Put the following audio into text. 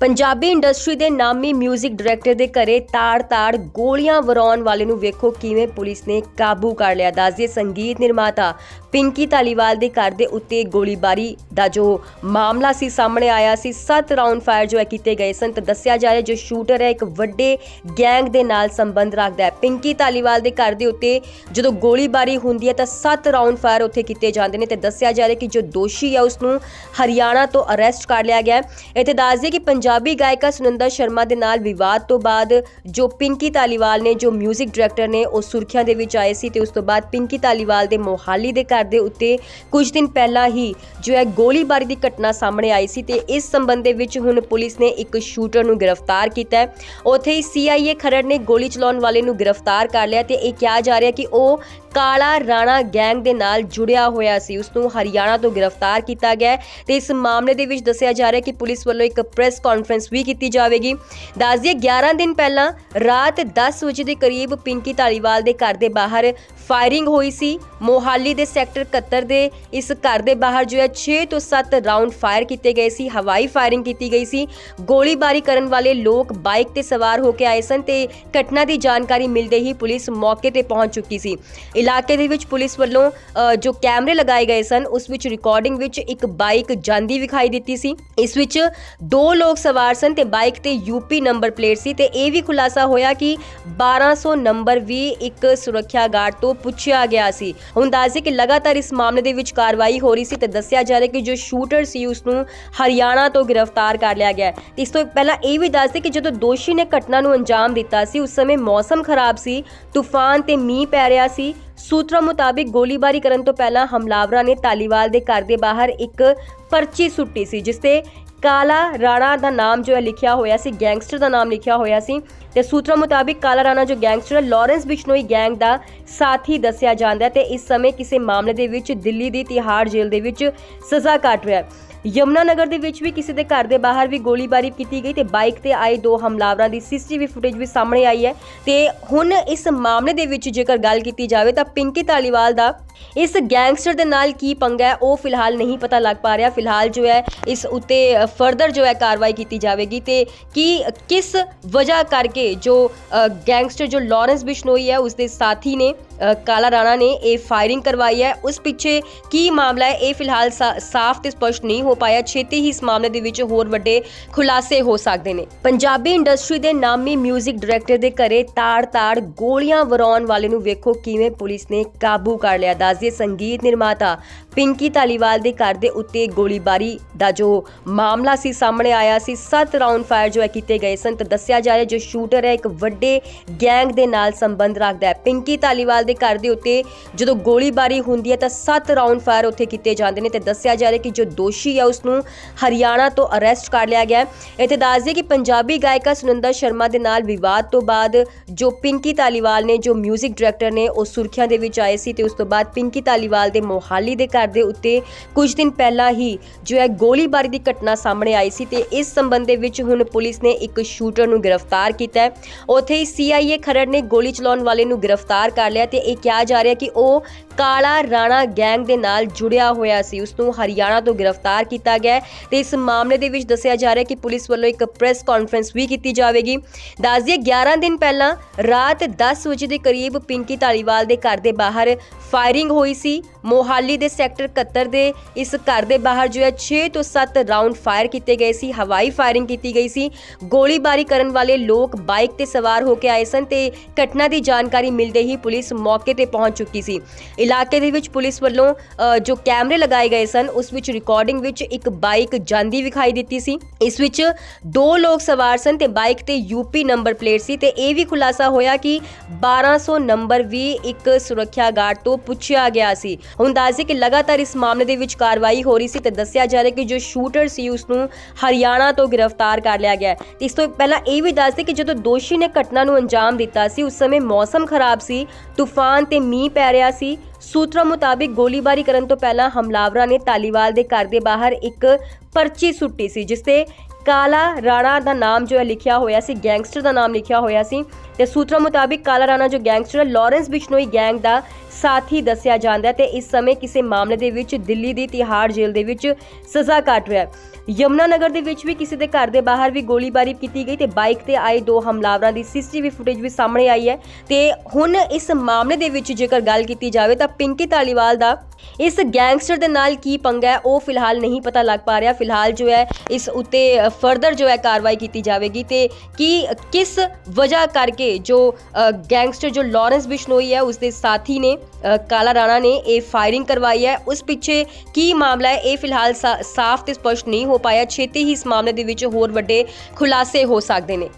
Punjabi industry ਦੇ ਨਾਮੀ 뮤직 director ਦੇ ਘਰੇ ਤਾੜ-ਤਾੜ ਗੋਲੀਆਂ ਵਰਾਉਣ ਵਾਲੇ ਨੂੰ ਵੇਖੋ ਕਿਵੇਂ ਪੁਲਿਸ ਨੇ ਕਾਬੂ ਕਰ ਲਿਆ। ਦੱਸਦੀਏ ਸੰਗੀਤ ਨਿਰਮਾਤਾ ਪਿੰਕੀ ਧਾਲੀਵਾਲ ਦੇ ਘਰ ਦੇ ਉੱਤੇ ਗੋਲੀਬਾਰੀ ਦਾ ਜੋ ਮਾਮਲਾ ਸੀ, ਸਾਹਮਣੇ ਆਇਆ ਸੀ। 7 ਰਾਉਂਡ ਫਾਇਰ ਜੋ ਹੈ ਕੀਤੇ ਗਏ ਸਨ, ਤਾਂ ਦੱਸਿਆ ਜਾ ਰਿਹਾ, ਜੋ ਸ਼ੂਟਰ ਹੈ, ਇੱਕ ਵੱਡੇ ਗੈਂਗ ਦੇ ਨਾਲ ਸੰਬੰਧ ਰੱਖਦਾ ਹੈ। ਪਿੰਕੀ ਧਾਲੀਵਾਲ ਦੇ ਘਰ ਦੇ ਉੱਤੇ ਜਦੋਂ ਗੋਲੀਬਾਰੀ ਹੁੰਦੀ ਹੈ, ਤਾਂ 7 ਰਾਉਂਡ ਫਾਇਰ ਉੱਥੇ ਕੀਤੇ ਜਾਂਦੇ ਨੇ। ਤੇ ਦੱਸਿਆ ਜਾ ਰਿਹਾ ਕਿ ਜੋ ਦੋਸ਼ੀ ਹੈ ਉਸ ਨੂੰ ਹਰਿਆਣਾ ਤੋਂ ਅਰੈਸਟ ਕਰ ਲਿਆ ਗਿਆ ਇੱਥੇ ਦੱਸਦੇ ਕਿ ਪੰਜਾਬੀ ਪੰਜਾਬੀ ਗਾਇਕਾ ਸੁਨੰਦਾ ਸ਼ਰਮਾ ਦੇ ਨਾਲ ਵਿਵਾਦ ਤੋਂ ਬਾਅਦ ਜੋ ਪਿੰਕੀ ਧਾਲੀਵਾਲ ਨੇ, ਜੋ 뮤직 ਡਾਇਰੈਕਟਰ ਨੇ, ਉਹ ਸੁਰਖੀਆਂ ਦੇ ਵਿੱਚ ਆਏ ਸੀ ਤੇ ਉਸ ਤੋਂ ਬਾਅਦ ਪਿੰਕੀ ਧਾਲੀਵਾਲ ਦੇ ਮੋਹਾਲੀ ਦੇ ਘਰ ਦੇ ਉੱਤੇ ਕੁਝ ਦਿਨ ਪਹਿਲਾਂ ਹੀ ਜੋ ਹੈ ਗੋਲੀਬਾਰੀ ਦੀ ਘਟਨਾ ਸਾਹਮਣੇ ਆਈ ਸੀ ਤੇ ਇਸ ਸੰਬੰਧ ਦੇ ਵਿੱਚ ਹੁਣ ਪੁਲਿਸ ਨੇ ਇੱਕ ਸ਼ੂਟਰ ਨੂੰ ਗ੍ਰਿਫਤਾਰ ਕੀਤਾ ਹੈ। ਉੱਥੇ ਹੀ ਸੀਆਈਏ ਖਰੜ ਨੇ ਗੋਲੀ ਚਲਾਉਣ ਵਾਲੇ ਨੂੰ ਗ੍ਰਿਫਤਾਰ ਕਰ ਲਿਆ ਤੇ ਇਹ ਕਿਹਾ ਜਾ ਰਿਹਾ ਕਿ ਉਹ ਕਾਲਾ ਰਾਣਾ ਗੈਂਗ ਦੇ ਨਾਲ ਜੁੜਿਆ ਹੋਇਆ ਸੀ। ਉਸ ਨੂੰ ਹਰਿਆਣਾ ਤੋਂ ਗ੍ਰਿਫਤਾਰ ਕੀਤਾ ਗਿਆ ਹੈ ਤੇ ਇਸ ਮਾਮਲੇ ਦੇ ਵਿੱਚ ਦੱਸਿਆ ਜਾ ਰਿਹਾ ਕਿ ਪੁਲਿਸ ਵੱਲੋਂ ਇੱਕ ਪ੍ਰੈਸ ਕਾਨਫਰੰਸ ਵੀ ਕੀਤੀ ਜਾਵੇਗੀ। ਦੱਸ ਦਈਏ 11 ਦਿਨ ਪਹਿਲਾਂ ਰਾਤ 10 ਵਜੇ ਦੇ ਕਰੀਬ ਪਿੰਕੀ ਧਾਲੀਵਾਲ ਦੇ ਘਰ ਦੇ ਬਾਹਰ ਫਾਇਰਿੰਗ ਹੋਈ ਸੀ। ਮੋਹਾਲੀ ਦੇ ਸੈਕਟਰ 71 ਦੇ ਇਸ ਘਰ ਦੇ ਬਾਹਰ ਜੋ ਹੈ 6 ਤੋਂ 7 ਰਾਉਂਡ ਫਾਇਰ ਕੀਤੇ ਗਏ ਸੀ। ਹਵਾਈ ਫਾਇਰਿੰਗ ਕੀਤੀ ਗਈ ਸੀ। ਗੋਲੀਬਾਰੀ ਕਰਨ ਵਾਲੇ ਲੋਕ ਬਾਈਕ ਤੇ ਸਵਾਰ ਹੋ ਕੇ ਆਏ ਸਨ ਤੇ ਘਟਨਾ ਦੀ ਜਾਣਕਾਰੀ ਮਿਲਦੇ ਹੀ ਪੁਲਿਸ ਮੌਕੇ ਤੇ ਪਹੁੰਚ ਚੁੱਕੀ ਸੀ। ਇਲਾਕੇ ਦੇ ਵਿੱਚ ਪੁਲਿਸ ਵੱਲੋਂ ਜੋ ਕੈਮਰੇ ਲਗਾਏ ਗਏ ਸਨ, ਉਸ ਵਿੱਚ ਰਿਕਾਰਡਿੰਗ ਵਿੱਚ ਇੱਕ ਬਾਈਕ ਜਾਂਦੀ ਵਿਖਾਈ ਦਿੱਤੀ ਸੀ। ਇਸ ਵਿੱਚ ਦੋ ਲੋਕ ਸਵਾਰ ਸਨ ਤੇ ਬਾਈਕ ਤੇ ਯੂਪੀ ਨੰਬਰ ਪਲੇਟ ਸੀ ਤੇ ਇਹ ਵੀ ਖੁਲਾਸਾ ਹੋਇਆ ਕਿ 1200 ਨੰਬਰ ਵੀ ਇੱਕ ਸੁਰੱਖਿਆ ਗਾਰਡ ਤੋਂ ਪੁੱਛਿਆ ਗਿਆ ਸੀ। ਹੁਣ ਦੱਸਦੇ ਕਿ ਲਗਾਤਾਰ ਇਸ ਮਾਮਲੇ ਦੇ ਵਿੱਚ ਕਾਰਵਾਈ ਹੋ ਰਹੀ ਸੀ ਤੇ ਦੱਸਿਆ ਜਾ ਰਿਹਾ ਕਿ ਜੋ ਸ਼ੂਟਰ ਸੀ ਉਸ ਨੂੰ ਹਰਿਆਣਾ ਤੋਂ ਗ੍ਰਿਫਤਾਰ ਕਰ ਲਿਆ ਗਿਆ। ਤੇ ਇਸ ਤੋਂ ਪਹਿਲਾਂ ਇਹ ਵੀ ਦੱਸਦੇ ਕਿ ਜਦੋਂ ਦੋਸ਼ੀ ਨੇ ਘਟਨਾ ਨੂੰ ਅੰਜਾਮ ਦਿੱਤਾ ਸੀ, ਉਸ ਸਮੇਂ ਮੌਸਮ ਖਰਾਬ ਸੀ, ਤੂਫਾਨ ਤੇ ਮੀਂਹ ਪੈ ਰਿਹਾ ਸੀ। ਸੂਤਰਾਂ ਮੁਤਾਬਿਕ ਗੋਲੀਬਾਰੀ ਕਰਨ ਤੋਂ ਪਹਿਲਾਂ ਹਮਲਾਵਰਾਂ ਨੇ ਤਾਲੀਵਾਲ ਦੇ ਘਰ ਦੇ ਬਾਹਰ ਇੱਕ ਪਰਚੀ ਸੁੱਟੀ ਸੀ, ਜਿਸ ਤੇ ਕਾਲਾ ਰਾਣਾ ਦਾ ਨਾਮ ਜੋ ਹੈ ਲਿਖਿਆ ਹੋਇਆ ਸੀ, ਗੈਂਗਸਟਰ ਦਾ ਨਾਮ ਲਿਖਿਆ ਹੋਇਆ ਸੀ ਤੇ ਸੂਤਰਾਂ ਮੁਤਾਬਿਕ ਕਾਲਾ ਰਾਣਾ ਜੋ ਗੈਂਗਸਟਰ ਹੈ, ਲਾਰੈਂਸ ਬਿਸ਼ਨੋਈ ਗੈਂਗ ਦਾ ਸਾਥੀ ਦੱਸਿਆ ਜਾਂਦਾ ਹੈ ਤੇ ਇਸ ਸਮੇਂ ਕਿਸੇ ਮਾਮਲੇ ਦੇ ਵਿੱਚ ਦਿੱਲੀ ਦੀ ਤਿਹਾੜ ਜੇਲ੍ਹ ਦੇ ਵਿੱਚ ਸਜ਼ਾ ਕੱਟ ਰਿਹਾ ਹੈ। ਯਮਨਾਨਗਰ ਦੇ ਵਿੱਚ ਵੀ ਕਿਸੇ ਦੇ ਘਰ ਦੇ ਬਾਹਰ ਵੀ ਗੋਲੀਬਾਰੀ ਕੀਤੀ ਗਈ ਤੇ ਬਾਈਕ ਤੇ ਆਏ ਦੋ ਹਮਲਾਵਰਾਂ ਦੀ ਸੀਸੀਟੀਵੀ ਫੁਟੇਜ ਵੀ ਸਾਹਮਣੇ ਆਈ ਹੈ। ਤੇ ਹੁਣ ਇਸ ਮਾਮਲੇ ਦੇ ਵਿੱਚ ਜੇਕਰ ਗੱਲ ਕੀਤੀ ਜਾਵੇ ਤਾਂ ਪਿੰਕੀ ਧਾਲੀਵਾਲ ਦਾ ਇਸ ਗੈਂਗਸਟਰ ਦੇ ਨਾਲ ਕੀ ਪੰਗਾ ਹੈ, ਉਹ ਫਿਲਹਾਲ ਨਹੀਂ ਪਤਾ ਲੱਗ ਪਾ ਰਿਹਾ। ਫਿਲਹਾਲ ਜੋ ਹੈ, ਇਸ ਉੱਤੇ ਫਰਦਰ ਜੋ ਹੈ ਕਾਰਵਾਈ ਕੀਤੀ ਜਾਵੇਗੀ ਤੇ ਕੀ, ਕਿਸ ਵਜ੍ਹਾ ਕਰਕੇ ਜੋ ਗੈਂਗਸਟਰ ਜੋ ਲਾਰੈਂਸ ਬਿਸ਼ਨੋਈ ਹੈ ਉਸ ਦੇ ਸਾਥੀ ਨੇ ਕਾਲਾ ਰਾਣਾ ਨੇ ਇਹ ਫਾਇਰਿੰਗ ਕਰਵਾਈ ਹੈ। ਉਸ ਪਿੱਛੇ ਕੀ ਮਾਮਲਾ ਹੈ? ਇਹ ਫਿਲਹਾਲ ਸਾਫ਼ ਤੇ ਸਪਸ਼ਟ ਨਹੀਂ ਹੋ ਪਾਇਆ। ਛੇਤੀ ਹੀ ਇਸ ਮਾਮਲੇ ਦੇ ਵਿੱਚ ਹੋਰ ਵੱਡੇ ਖੁਲਾਸੇ ਹੋ ਸਕਦੇ ਨੇ। ਪੰਜਾਬੀ ਇੰਡਸਟਰੀ ਦੇ ਨਾਮੀ 뮤직 ਡਾਇਰੈਕਟਰ ਦੇ ਘਰੇ ਤਾੜ-ਤਾੜ ਗੋਲੀਆਂ ਵਰਾਉਣ ਵਾਲੇ ਨੂੰ ਵੇਖੋ ਕਿਵੇਂ ਪੁਲਿਸ ਨੇ ਕਾਬੂ ਕਰ ਲਿਆ। ਦੱਸਦੇ ਸੰਗੀਤ ਨਿਰਮਾਤਾ ਪਿੰਕੀ ਧਾਲੀਵਾਲ ਦੇ ਘਰ ਦੇ ਉੱਤੇ ਗੋਲੀਬਾਰੀ ਦਾ ਜੋ ਮਾਮਲਾ ਸੀ, ਸਾਹਮਣੇ ਆਇਆ ਸੀ। 7 ਰਾਉਂਡ ਫਾਇਰ ਜੋ ਹੈ ਕੀਤੇ ਗਏ ਸਨ। ਤਾਂ ਦੱਸਿਆ ਜਾ ਰਿਹਾ ਜੋ ਸ਼ੂਟਰ ਹੈ, ਇੱਕ ਵੱਡੇ ਗੈਂਗ ਦੇ ਨਾਲ ਸੰਬੰਧ ਰੱਖਦਾ ਹੈ। ਪਿੰਕੀ ਧਾਲੀਵਾਲ ਦੇ ਘਰ ਦੇ ਉੱਤੇ ਜਦੋਂ ਗੋਲੀਬਾਰੀ ਹੁੰਦੀ ਹੈ, ਤਾਂ 7 ਰਾਉਂਡ ਫਾਇਰ ਉੱਥੇ ਕੀਤੇ ਜਾਂਦੇ ਨੇ। ਤੇ ਦੱਸਿਆ ਜਾ ਰਿਹਾ ਕਿ ਜੋ ਦੋਸ਼ੀ ਹੈ ਉਸ ਨੂੰ ਹਰਿਆਣਾ ਤੋਂ ਅਰੈਸਟ ਕਰ ਲਿਆ ਗਿਆ ਇੱਥੇ ਦੱਸ ਦਈਏ ਕਿ ਪੰਜਾਬੀ ਗਾਇਕਾ ਸੁਨੰਦਾ ਸ਼ਰਮਾ ਦੇ ਨਾਲ ਵਿਵਾਦ ਤੋਂ ਬਾਅਦ ਜੋ ਪਿੰਕੀ ਧਾਲੀਵਾਲ ਨੇ, ਜੋ 뮤직 ਡਾਇਰੈਕਟਰ ਨੇ, ਉਹ ਸੁਰਖੀਆਂ ਦੇ ਵਿੱਚ ਆਏ ਸੀ। ਤੇ ਉਸ ਤੋਂ ਬਾਅਦ ਪਿੰਕੀ ਧਾਲੀਵਾਲ ਦੇ ਮੋਹਾਲੀ ਦੇ ਘਰ ਦੇ ਉੱਤੇ ਕੁਝ ਦਿਨ ਪਹਿਲਾਂ ਹੀ ਜੋ ਹੈ ਗੋਲੀਬਾਰੀ ਦੀ ਘਟਨਾ ਸਾਹਮਣੇ ਆਈ ਸੀ ਤੇ ਇਸ ਸੰਬੰਧ ਦੇ ਵਿੱਚ ਹੁਣ ਪੁਲਿਸ ਨੇ ਇੱਕ ਸ਼ੂਟਰ ਨੂੰ ਗ੍ਰਿਫਤਾਰ ਕੀਤਾ ਹੈ। ਉੱਥੇ ਹੀ ਸੀਆਈਏ ਖਰੜ ਨੇ ਗੋਲੀ ਚਲਾਉਣ ਵਾਲੇ ਨੂੰ ਗ੍ਰਿਫਤਾਰ ਕਰ ਲਿਆ ਤੇ ਇਹ ਕਿਹਾ ਜਾ ਰਿਹਾ ਕਿ ਉਹ ਕਾਲਾ ਰਾਣਾ ਗੈਂਗ ਦੇ ਨਾਲ ਜੁੜਿਆ ਹੋਇਆ ਸੀ। ਉਸ ਨੂੰ ਹਰਿਆਣਾ ਤੋਂ ਗ੍ਰਿਫਤਾਰ ਕੀਤਾ ਗਿਆ ਹੈ ਤੇ ਇਸ ਮਾਮਲੇ ਦੇ ਵਿੱਚ ਦੱਸਿਆ ਜਾ ਰਿਹਾ ਕਿ ਪੁਲਿਸ ਵੱਲੋਂ ਇੱਕ ਪ੍ਰੈਸ ਕਾਨਫਰੰਸ ਵੀ ਕੀਤੀ ਜਾਵੇਗੀ। ਦੱਸ ਦਈਏ 11 ਦਿਨ ਪਹਿਲਾਂ ਰਾਤ 10 ਵਜੇ ਦੇ ਕਰੀਬ ਪਿੰਕੀ ਧਾਲੀਵਾਲ ਦੇ ਘਰ ਦੇ ਬਾਹਰ ਫਾਇਰਿੰਗ ਹੋਈ ਸੀ। ਮੋਹਾਲੀ ਦੇ ਸੈਕਟਰ 71 ਦੇ ਇਸ ਘਰ ਦੇ ਬਾਹਰ ਜੋ ਹੈ 6 ਤੋਂ 7 ਰਾਉਂਡ ਫਾਇਰ ਕੀਤੇ ਗਏ ਸੀ। ਹਵਾਈ ਫਾਇਰਿੰਗ ਕੀਤੀ ਗਈ ਸੀ। ਗੋਲੀਬਾਰੀ ਕਰਨ ਵਾਲੇ ਲੋਕ ਬਾਈਕ ਤੇ ਸਵਾਰ ਹੋ ਕੇ ਆਏ ਸਨ ਤੇ ਘਟਨਾ ਦੀ ਜਾਣਕਾਰੀ ਮਿਲਦੇ ਹੀ ਪੁਲਿਸ ਮੌਕੇ ਤੇ ਪਹੁੰਚ ਚੁੱਕੀ ਸੀ। ਇਲਾਕੇ ਦੇ ਵਿੱਚ ਪੁਲਿਸ ਵੱਲੋਂ ਅ, ਜੋ ਕੈਮਰੇ ਲਗਾਏ ਗਏ ਸਨ ਉਸ ਵਿੱਚ ਰਿਕਾਰਡਿੰਗ ਵਿੱਚ ਇੱਕ ਬਾਈਕ ਜਾਂਦੀ ਵਿਖਾਈ ਦਿੱਤੀ ਸੀ ਇਸ ਵਿੱਚ ਦੋ ਲੋਕ ਸਵਾਰ ਸਨ ਤੇ ਬਾਈਕ ਤੇ ਯੂਪੀ ਨੰਬਰ ਪਲੇਟ ਸੀ ਤੇ ਇਹ ਵੀ ਖੁਲਾਸਾ ਹੋਇਆ ਕਿ 1200 ਨੰਬਰ ਵੀ ਇੱਕ ਸੁਰੱਖਿਆ ਗਾਰਡ ਤੋਂ ਪੁੱਛਿਆ ਗਿਆ ਸੀ ਹੁਣ ਦੱਸਦੇ ਕਿ ਲਗਾਤਾਰ ਇਸ ਮਾਮਲੇ ਦੇ ਵਿੱਚ ਕਾਰਵਾਈ ਹੋ ਰਹੀ ਸੀ ਤੇ ਦੱਸਿਆ ਜਾ ਰਿਹਾ ਕਿ ਜੋ ਸ਼ੂਟਰ ਸੀ ਉਸ ਨੂੰ ਹਰਿਆਣਾ ਤੋਂ ਗ੍ਰਿਫਤਾਰ ਕਰ ਲਿਆ ਗਿਆ ਹੈ। ਤੇ ਇਸ ਤੋਂ ਪਹਿਲਾਂ ਇਹ ਵੀ ਦੱਸਦੇ ਕਿ ਜਦੋਂ ਦੋਸ਼ੀ ਨੇ ਘਟਨਾ ਨੂੰ ਅੰਜਾਮ ਦਿੱਤਾ ਸੀ ਉਸ ਸਮੇਂ ਮੌਸਮ ਖਰਾਬ ਸੀ ਤੂਫਾਨ ਤੇ ਮੀਂਹ ਪੈ ਰਿਹਾ ਸੀ ਸੂਤਰਾਂ ਮੁਤਾਬਿਕ ਗੋਲੀਬਾਰੀ ਕਰਨ ਤੋਂ ਪਹਿਲਾਂ ਹਮਲਾਵਰਾਂ ਨੇ ਤਾਲੀਵਾਲ ਦੇ ਘਰ ਦੇ ਬਾਹਰ ਇੱਕ ਪਰਚੀ ਸੁੱਟੀ ਸੀ, ਜਿਸ ਤੇ ਕਾਲਾ ਰਾਣਾ ਦਾ ਨਾਮ ਜੋ ਹੈ ਲਿਖਿਆ ਹੋਇਆ ਸੀ, ਗੈਂਗਸਟਰ ਦਾ ਨਾਮ ਲਿਖਿਆ ਹੋਇਆ ਸੀ। ਤੇ ਸੂਤਰਾਂ ਮੁਤਾਬਿਕ ਕਾਲਾ ਰਾਣਾ ਜੋ ਗੈਂਗਸਟਰ ਹੈ, ਲਾਰੈਂਸ ਬਿਸ਼ਨੋਈ ਗੈਂਗ ਦਾ ਸਾਥੀ ਦੱਸਿਆ ਜਾਂਦਾ ਹੈ ਤੇ ਇਸ ਸਮੇਂ ਕਿਸੇ ਮਾਮਲੇ ਦੇ ਵਿੱਚ ਦਿੱਲੀ ਦੀ ਤਿਹਾੜ ਜੇਲ੍ਹ ਦੇ ਵਿੱਚ ਸਜ਼ਾ ਕੱਟ ਰਿਹਾ ਹੈ। ਯਮੁਨਾ ਨਗਰ ਦੇ ਵਿੱਚ ਵੀ ਕਿਸੇ ਦੇ ਘਰ ਦੇ ਬਾਹਰ ਵੀ ਗੋਲੀਬਾਰੀ ਕੀਤੀ ਗਈ ਤੇ ਬਾਈਕ ਤੇ ਆਏ ਦੋ ਹਮਲਾਵਰਾਂ ਦੀ ਸੀਸੀਟੀਵੀ ਫੁਟੇਜ ਵੀ ਸਾਹਮਣੇ ਆਈ ਹੈ ਤੇ ਹੁਣ ਇਸ ਮਾਮਲੇ ਦੇ ਵਿੱਚ ਜੇਕਰ ਗੱਲ ਕੀਤੀ ਜਾਵੇ ਤਾਂ ਪਿੰਕੀ ਧਾਲੀਵਾਲ ਦਾ ਇਸ ਗੈਂਗਸਟਰ ਦੇ ਨਾਲ ਕੀ ਪੰਗਾ ਹੈ, ਉਹ ਫਿਲਹਾਲ ਨਹੀਂ ਪਤਾ ਲੱਗ ਪਾ ਰਿਹਾ। ਫਿਲਹਾਲ ਜੋ ਹੈ, ਇਸ ਉੱਤੇ ਫਰਦਰ ਜੋ ਹੈ ਕਾਰਵਾਈ ਕੀਤੀ ਜਾਵੇਗੀ ਤੇ ਕੀ, ਕਿਸ ਵਜ੍ਹਾ ਕਰਕੇ ਜੋ ਅ, ਗੈਂਗਸਟਰ ਜੋ ਲਾਰੈਂਸ ਬਿਸ਼ਨੋਈ ਹੈ ਉਸ ਦੇ ਸਾਥੀ ਨੇ ਅ, ਕਾਲਾ ਰਾਣਾ ਨੇ ਇਹ ਫਾਇਰਿੰਗ ਕਰਵਾਈ ਹੈ। ਉਸ ਪਿੱਛੇ ਕੀ ਮਾਮਲਾ ਹੈ? ਇਹ ਫਿਲਹਾਲ ਸਾ- ਸਾਫ਼ ਤੇ ਸਪਸ਼ਟ ਨਹੀਂ ਹੋ ਪਾਇਆ। ਛੇਤੀ ਹੀ ਇਸ ਮਾਮਲੇ ਦੇ ਵਿੱਚ ਹੋਰ ਵੱਡੇ ਖੁਲਾਸੇ ਹੋ ਸਕਦੇ ਨੇ।